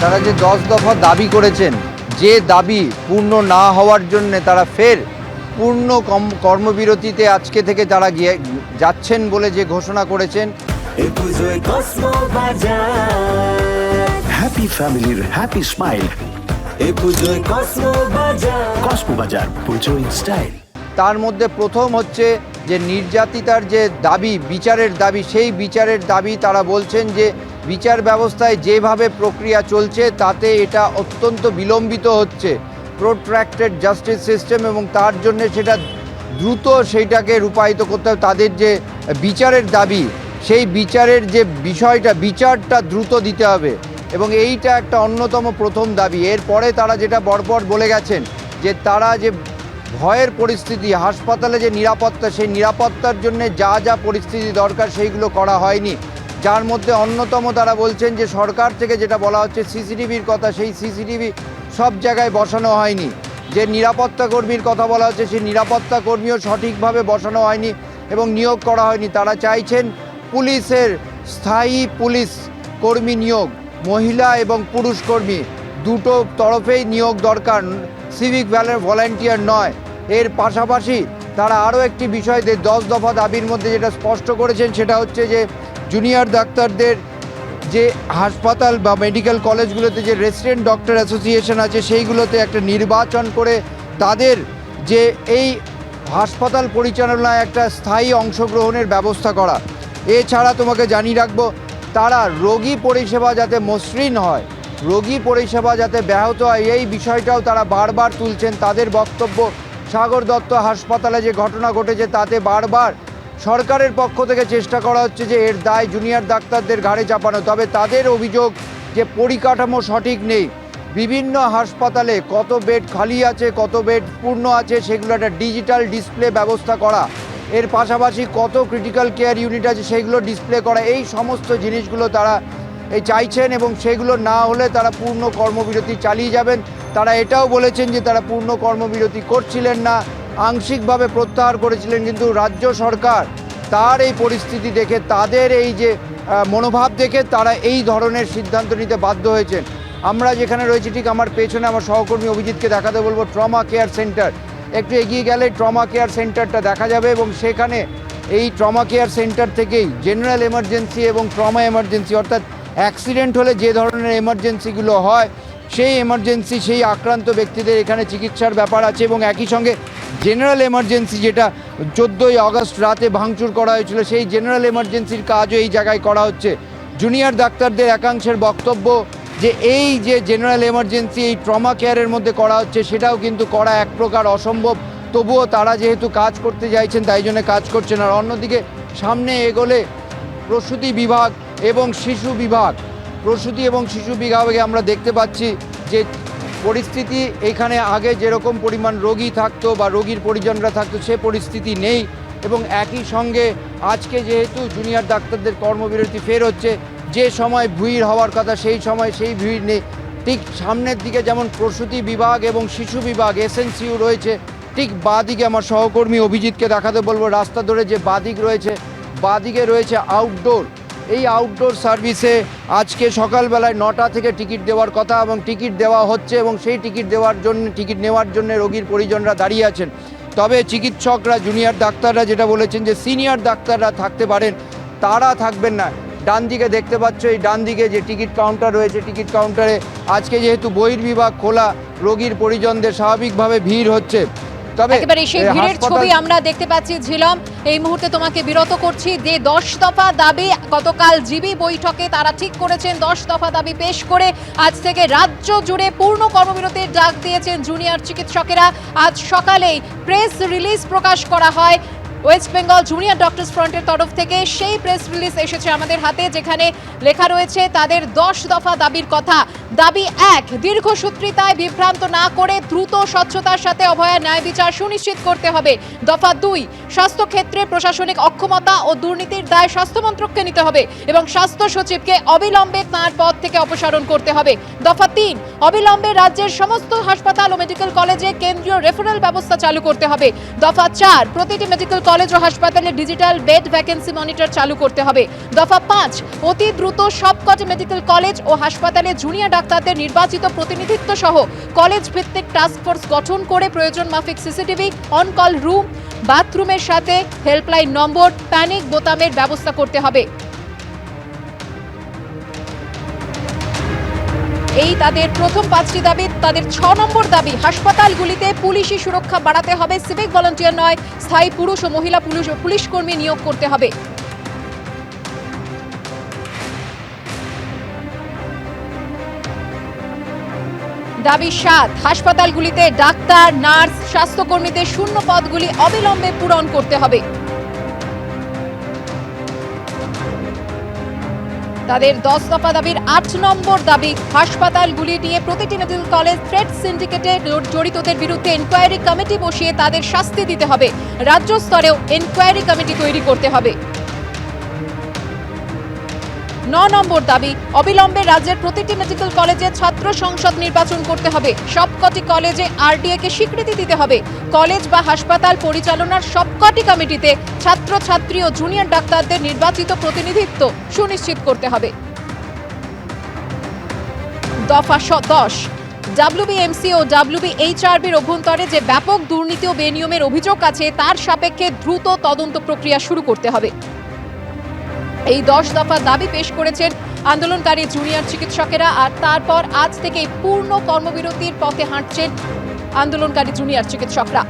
তারা যে দশ দফা দাবি করেছেন যে দাবি পূর্ণ না হওয়ার জন্য তারা ফের পূর্ণ কর্মবিরতিতে আজকে থেকে তারা গিয়ে যাচ্ছেন বলে যে ঘোষণা করেছেন। হ্যাপি ফ্যামিলির হ্যাপি স্মাইল বাজার। স্টাইল তার মধ্যে প্রথম হচ্ছে যে নির্যাতিতার যে দাবি বিচারের দাবি সেই বিচারের দাবি তারা বলছেন যে বিচার ব্যবস্থায় যেভাবে প্রক্রিয়া চলছে, তাতে এটা অত্যন্ত বিলম্বিত হচ্ছে। প্রোট্র্যাক্টেড জাস্টিস সিস্টেম এবং তার জন্য সেটা দ্রুত সেইটাকে রূপায়িত করতে হবে। তাদের যে বিচারের দাবি, সেই বিচারের যে বিষয়টা, বিচারটা দ্রুত দিতে হবে। এবং এইটা একটা অন্যতম প্রথম দাবি। এরপরে তারা যেটা বরপর বলে গেছেন, যে তারা যে ভয়ের পরিস্থিতি, হাসপাতালে যে নিরাপত্তা, সেই নিরাপত্তার জন্য যা যা পরিস্থিতি দরকার, সেইগুলো করা হয়নি। যার মধ্যে অন্যতম তারা বলছেন যে সরকার থেকে যেটা বলা হচ্ছে সিসিটিভির কথা, সেই সিসিটিভি সব জায়গায় বসানো হয়নি। যে নিরাপত্তা কর্মীর কথা বলা হচ্ছে, সেই নিরাপত্তা কর্মীও সঠিকভাবে বসানো হয়নি এবং নিয়োগ করা হয়নি। তারা চাইছেন পুলিশের স্থায়ী পুলিশ কর্মী নিয়োগ, মহিলা এবং পুরুষ কর্মী দুটো তরফেই নিয়োগ দরকার, সিভিক ভলেন্টিয়ার নয়। এর পাশাপাশি তারা আরও একটি বিষয় দশ দফা দাবির মধ্যে যেটা স্পষ্ট করেছেন সেটা হচ্ছে যে জুনিয়র ডাক্তারদের যে হাসপাতাল বা মেডিকেল কলেজগুলোতে যে রেসিডেন্ট ডক্টর অ্যাসোসিয়েশন আছে, সেইগুলোতে একটা নির্বাচন করে তাদের যে এই হাসপাতাল পরিচালনায় একটা স্থায়ী অংশগ্রহণের ব্যবস্থা করা। এছাড়া তোমাকে জানিয়ে রাখব, তারা রোগী পরিষেবা যাতে মসৃণ হয়, রোগী পরিষেবা যাতে ব্যাহত হয়, এই বিষয়টাও তারা বারবার তুলছেন। তাদের বক্তব্য, সাগর দত্ত হাসপাতালে যে ঘটনা ঘটেছে, তাতে বারবার সরকারের পক্ষ থেকে চেষ্টা করা হচ্ছে যে এর দায় জুনিয়র ডাক্তারদের ঘাড়ে চাপানো। তবে তাদের অভিযোগ যে পরিকাঠামো সঠিক নেই। বিভিন্ন হাসপাতালে কত বেড খালি আছে, কত বেড পূর্ণ আছে, সেগুলো একটা ডিজিটাল ডিসপ্লে ব্যবস্থা করা। এর পাশাপাশি কত ক্রিটিক্যাল কেয়ার ইউনিট আছে, সেগুলো ডিসপ্লে করা। এই সমস্ত জিনিসগুলো তারা এই চাইছেন এবং সেগুলো না হলে তারা পূর্ণ কর্মবিরতি চালিয়ে যাবেন। তারা এটাও বলেছেন যে তারা পূর্ণ কর্মবিরতি করছিলেন না। আংশিকভাবে প্রত্যাহার করেছিলেন কিন্তু রাজ্য সরকার তার এই পরিস্থিতি দেখে, তাদের এই যে মনোভাব দেখে তারা এই ধরনের সিদ্ধান্ত নিতে বাধ্য হয়েছেন। আমরা যেখানে রয়েছি ঠিক আমার পেছনে আমার সহকর্মী অভিজিৎকে দেখাতে বলব, ট্রমা কেয়ার সেন্টার। একটু এগিয়ে গেলে ট্রমা কেয়ার সেন্টারটা দেখা যাবে এবং সেখানে এই ট্রমা কেয়ার সেন্টার থেকেই জেনারেল এমার্জেন্সি এবং ট্রমা এমার্জেন্সি অর্থাৎ অ্যাক্সিডেন্ট হলে যে ধরনের এমার্জেন্সিগুলো হয়, সেই এমার্জেন্সি, সেই আক্রান্ত ব্যক্তিদের এখানে চিকিৎসার ব্যাপার আছে এবং একই সঙ্গে জেনারেল এমার্জেন্সি যেটা চোদ্দোই আগস্ট রাতে ভাঙচুর করা হয়েছিল, সেই জেনারেল এমার্জেন্সির কাজও এই জায়গায় করা হচ্ছে। জুনিয়র ডাক্তারদের একাংশের বক্তব্য যে এই যে জেনারেল এমার্জেন্সি এই ট্রমা কেয়ারের মধ্যে করা হচ্ছে, সেটাও কিন্তু করা এক প্রকার অসম্ভব। তবুও তারা যেহেতু কাজ করতে চাইছেন তাই জন্য কাজ করছেন আর অন্যদিকে সামনে এগোলে প্রসূতি বিভাগ এবং শিশু বিভাগ। প্রসূতি এবং শিশু বিভাগে আমরা দেখতে পাচ্ছি যে পরিস্থিতি এখানে আগে যেরকম পরিমাণ রোগী থাকতো বা রোগীর পরিজনরা থাকতো, সে পরিস্থিতি নেই। এবং একই সঙ্গে আজকে যেহেতু জুনিয়র ডাক্তারদের কর্মবিরতি ফের হচ্ছে, যে সময় ভিড় হওয়ার কথা সেই সময় সেই ভিড় নেই। ঠিক সামনের দিকে যেমন প্রসূতি বিভাগ এবং শিশু বিভাগ, এসএনসিউ রয়েছে, ঠিক বাদিকে আমার সহকর্মী অভিজিৎকে দেখাতে বলব, রাস্তা ধরে যে বাদিক রয়েছে, বাদিকে রয়েছে আউটডোর এই আউটডোর সার্ভিসে আজকে সকালবেলায় নটা থেকে টিকিট দেওয়ার কথা এবং টিকিট দেওয়া হচ্ছে এবং সেই টিকিট দেওয়ার জন্য টিকিট নেওয়ার জন্য রোগীর পরিজনরা দাঁড়িয়ে আছেন। তবে চিকিৎসকরা জুনিয়র ডাক্তাররা যেটা বলেছেন যে সিনিয়র ডাক্তাররা থাকতে পারেন, তারা থাকবেন না। ডান দিকে দেখতে পাচ্ছ, এই ডান দিকে যে টিকিট কাউন্টার রয়েছে টিকিট কাউন্টারে আজকে যেহেতু বহির্বিভাগ খোলা, রোগীর পরিজনদের স্বাভাবিকভাবে ভিড় হচ্ছে। একেবারে সেই ভিড়ের ছবি আমরা দেখতে পাচ্ছি ঝিলম। এই মুহূর্তে তোমাকে বিরত করছি। যে দশ দফা দাবি গতকাল জিবি বৈঠকে তারা ঠিক করেছেন দশ দফা দাবি পেশ করে আজ থেকে রাজ্য জুড়ে পূর্ণ কর্মবিরতির ডাক দিয়েছেন জুনিয়র চিকিৎসকেরা। আজ সকালেই প্রেস রিলিজ প্রকাশ করা হয়। ওয়েস্ট বেঙ্গল জুনিয়র ডক্টরস ফ্রন্টের তরফ থেকে সেই প্রেস রিলিজ এসেছে আমাদের হাতে, যেখানে লেখা রয়েছে, তাদের দশ দফা দাবির কথা। দাবি এক দীর্ঘসূত্রিতায় বিভ্রান্ত না করে দ্রুত স্বচ্ছতার সাথে অভয়া ন্যায় বিচার সুনিশ্চিত করতে হবে। দফা দুই, স্বাস্থ্য ক্ষেত্রে প্রশাসনিক অক্ষমতা ও দুর্নীতির দায় স্বাস্থ্য মন্ত্রককে নিতে হবে এবং স্বাস্থ্য সচিবকে অবিলম্বে তাঁর পদ থেকে অপসারণ করতে হবে। দফা তিন, অবিলম্বে রাজ্যের সমস্ত হাসপাতাল ও মেডিকেল কলেজে কেন্দ্রীয় রেফারেল ব্যবস্থা চালু করতে হবে। দফা চার, প্রতিটি মেডিকেল কলেজ ও হাসপাতালে ডিজিটাল বেড ভ্যাকেন্সি মনিটর চালু করতে হবে। দফা পাঁচ, অতি দ্রুত সবকটি মেডিকেল কলেজ ও হাসপাতালে জুনিয়র ডাক্তারদের নির্বাচিত প্রতিনিধিত্ব সহ কলেজ ভিত্তিক টাস্ক ফোর্স গঠন করে প্রয়োজন মাফিক সিসিটিভি অন কল রুম বাথরুমের সাথে হেল্পলাইন নম্বর প্যানিক বোতামের ব্যবস্থা করতে হবে। এই তাদের প্রথম পাঁচটি দাবি, তাদের ছ নম্বর দাবি, হাসপাতালগুলিতে পুলিশি সুরক্ষা বাড়াতে হবে, সিভিক ভলান্টিয়ার নয়, স্থায়ী পুরুষ ও মহিলা পুলিশ ও পুলিশ কর্মী নিয়োগ করতে হবে। দাবি সাত, হাসপাতালগুলিতে ডাক্তার, নার্স, স্বাস্থ্যকর্মীদের শূন্য পদগুলি অবিলম্বে পূরণ করতে হবে। তাদের দশ দফা দাবির আট নম্বর দাবি, হাসপাতালগুলি নিয়ে প্রতিটি মেডিকেল কলেজ থ্রেড সিন্ডিকেটে জড়িতদের বিরুদ্ধে এনকোয়ারি কমিটি বসিয়ে তাদের শাস্তি দিতে হবে। রাজ্য স্তরেও এনকোয়ারি কমিটি তৈরি করতে হবে। ন নম্বর দাবি, অবিলম্বে রাজ্যের প্রতিটি মেডিকেল কলেজে ছাত্র সংসদ নির্বাচন করতে হবে। সবকটি কলেজে আরডিএ কে স্বীকৃতি দিতে হবে। কলেজ বা হাসপাতাল পরিচালনার সবকটি কমিটিতে ছাত্র, ছাত্রী ও জুনিয়র ডাক্তারদের নির্বাচিত প্রতিনিধিত্ব সুনিশ্চিত করতে হবে। দফা দশ ডাব্লিউবিএমসি ও ডাব্লিউবিএইচআরবির অভ্যন্তরে যে ব্যাপক দুর্নীতি ও বেনিয়মের অভিযোগ আছে, তার সাপেক্ষে দ্রুত তদন্ত প্রক্রিয়া শুরু করতে হবে। এই দশ দফা দাবি পেশ করেছেন আন্দোলনকারী জুনিয়র চিকিৎসকেরা আর তারপর আজ থেকে পূর্ণ কর্মবিরতির পথে হাঁটছেন আন্দোলনকারী জুনিয়র চিকিৎসকরা।